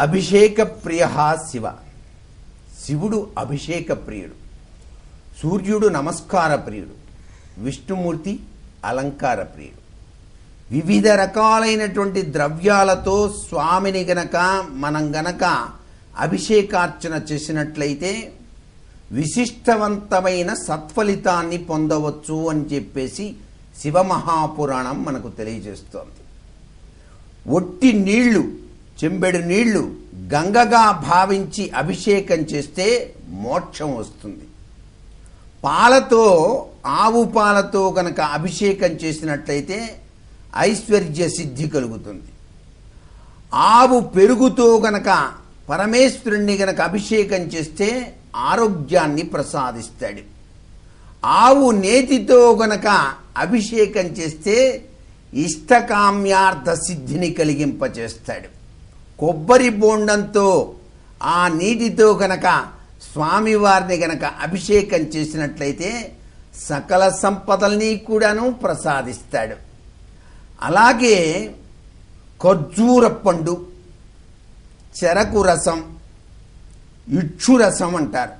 అభిషేక ప్రియ శివ. శివుడు అభిషేక ప్రియుడు సూర్యుడు నమస్కార ప్రియుడు విష్ణుమూర్తి అలంకార ప్రియుడు వివిధ రకాలైనటువంటి ద్రవ్యాలతో స్వామిని గనక మనం గనక అభిషేకార్చన చేసినట్లయితే విశిష్టవంతమైన సత్ఫలితాన్ని పొందవచ్చు అని చెప్పేసి శివమహాపురాణం మనకు తెలియజేస్తోంది. ఒట్టి నీళ్ళు చెంబెడు నీళ్ళు గంగగా భావించి అభిషేకం చేస్తే మోక్షం వస్తుంది. పాలతో ఆవు పాలతో కనుక అభిషేకం చేసినట్లయితే ఐశ్వర్య సిద్ధి కలుగుతుంది. ఆవు పెరుగుతో గనక పరమేశ్వరుణ్ణి గనక అభిషేకం చేస్తే ఆరోగ్యాన్ని ప్రసాదిస్తాడు. ఆవు నేతితో గనక అభిషేకం చేస్తే ఇష్టకామ్యార్థ సిద్ధిని కలిగింపచేస్తాడు. కొబ్బరి బోండంతో ఆ నీటితో కనుక స్వామివారిని గనక అభిషేకం చేసినట్లయితే సకల సంపదల్ని కూడాను ప్రసాదిస్తాడు. అలాగే ఖర్జూర పండు చెరకు రసం ఇక్షు రసం అంటారు.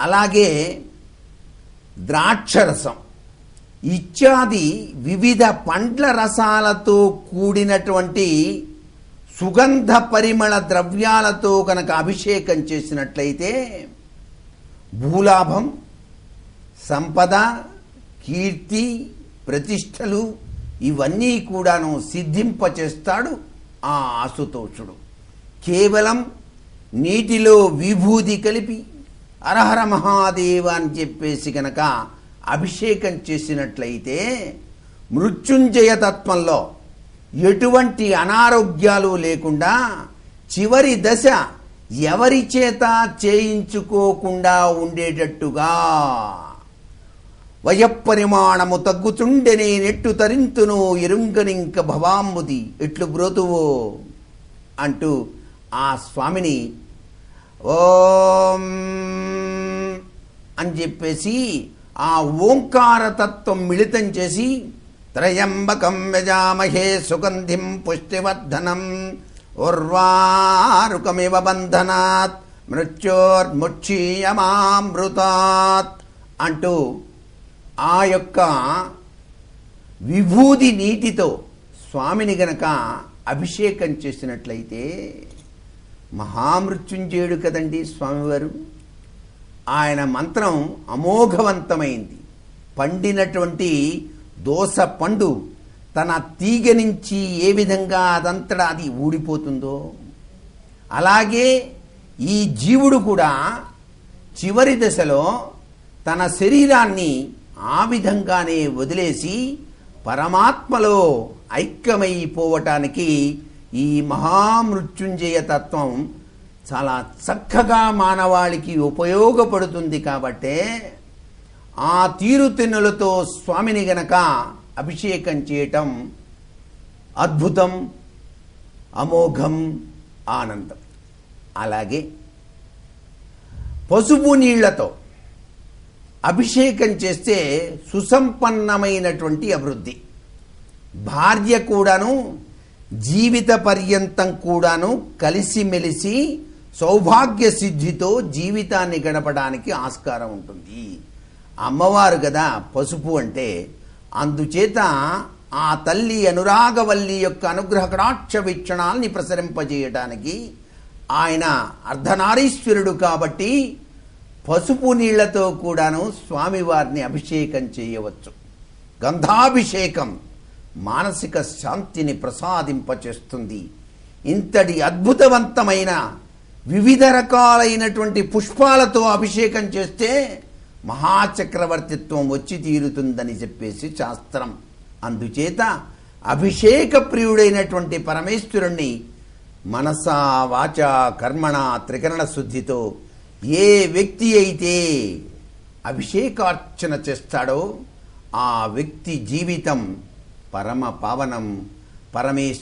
అలాగే ద్రాక్షరసం ఇత్యాది వివిధ పండ్ల రసాలతో కూడినటువంటి సుగంధ పరిమళ ద్రవ్యాలతో కనుక అభిషేకం చేసినట్లయితే భూలాభం సంపద కీర్తి ప్రతిష్టలు ఇవన్నీ కూడాను సిద్ధింపచేస్తాడు ఆ ఆసుతోషుడు కేవలం నీటిలో విభూది కలిపి అరహర మహాదేవ అని చెప్పేసి కనుక అభిషేకం చేసినట్లయితే మృత్యుంజయ తత్వంలో ఎటువంటి అనారోగ్యాలు లేకుండా చివరి దశ ఎవరి చేత చేయించుకోకుండా ఉండేటట్టుగా వయపరిమాణము తగ్గుచుండెనే నెట్టు తరింతును ఎరుంగనింక భవాంబుది ఎట్లు బ్రోతువో అంటూ ఆ స్వామిని ఓం అని చెప్పేసి ఆ ఓంకార తత్వం మిళితం చేసి త్రయంబకం యజామహే సుగంధిం పుష్టివర్ధనం. ఉర్వారుకమివ బంధనాత్ మృత్యోర్ముక్షీయమామృతాత్ అంటూ ఆ యొక్క విభూది నీటితో స్వామిని గనక అభిషేకం చేసినట్లయితే మహామృత్యుంజయుడు కదండి స్వామివారు. ఆయన మంత్రం అమోఘవంతమైంది. పండినటువంటి దోస పండు తన తీగ నుంచి ఏ విధంగా అదంతటా అది ఊడిపోతుందో అలాగే ఈ జీవుడు కూడా చివరి దశలో తన శరీరాన్ని ఆ విధంగానే వదిలేసి పరమాత్మలో ఐక్యమైపోవటానికి ఈ మహామృత్యుంజయ తత్వం చాలా చక్కగా మానవాళికి ఉపయోగపడుతుంది కాబట్టే ఆ తీరుతెన్నులతో స్వామిని గనక అభిషేకం చేయటం అద్భుతం అమోఘం ఆనందం. అలాగే పసుపు నీళ్ళతో అభిషేకం చేస్తే సుసంపన్నమైనటువంటి అభివృద్ధి. భార్య కూడాను జీవిత పర్యంతం కూడాను కలిసిమెలిసి సౌభాగ్య సిద్ధితో జీవితాన్ని గడపడానికి ఆస్కారం ఉంటుంది. అమ్మవారు కదా పసుపు అంటే అందుచేత ఆ తల్లి అనురాగవల్లి యొక్క అనుగ్రహ కటాక్ష వీక్షణాల్ని ప్రసరింపజేయడానికి ఆయన అర్ధనారీశ్వరుడు కాబట్టి పసుపు నీళ్ళతో కూడాను స్వామివారిని అభిషేకం చేయవచ్చు. గంధాభిషేకం మానసిక శాంతిని ప్రసాదింపచేస్తుంది. ఇంతటి అద్భుతవంతమైన వివిధ రకాలైనటువంటి పుష్పాలతో అభిషేకం చేస్తే మహాచక్రవర్తిత్వం వచ్చి తీరుతుందని చెప్పేసి శాస్త్రం. అందుచేత అభిషేక ప్రియుడైనటువంటి పరమేశ్వరుణ్ణి మనసా వాచ కర్మణ త్రికరణ శుద్ధితో ఏ వ్యక్తి అయితే అభిషేకార్చన చేస్తాడో ఆ వ్యక్తి జీవితం పరమ పావనం పరమేశ్వరు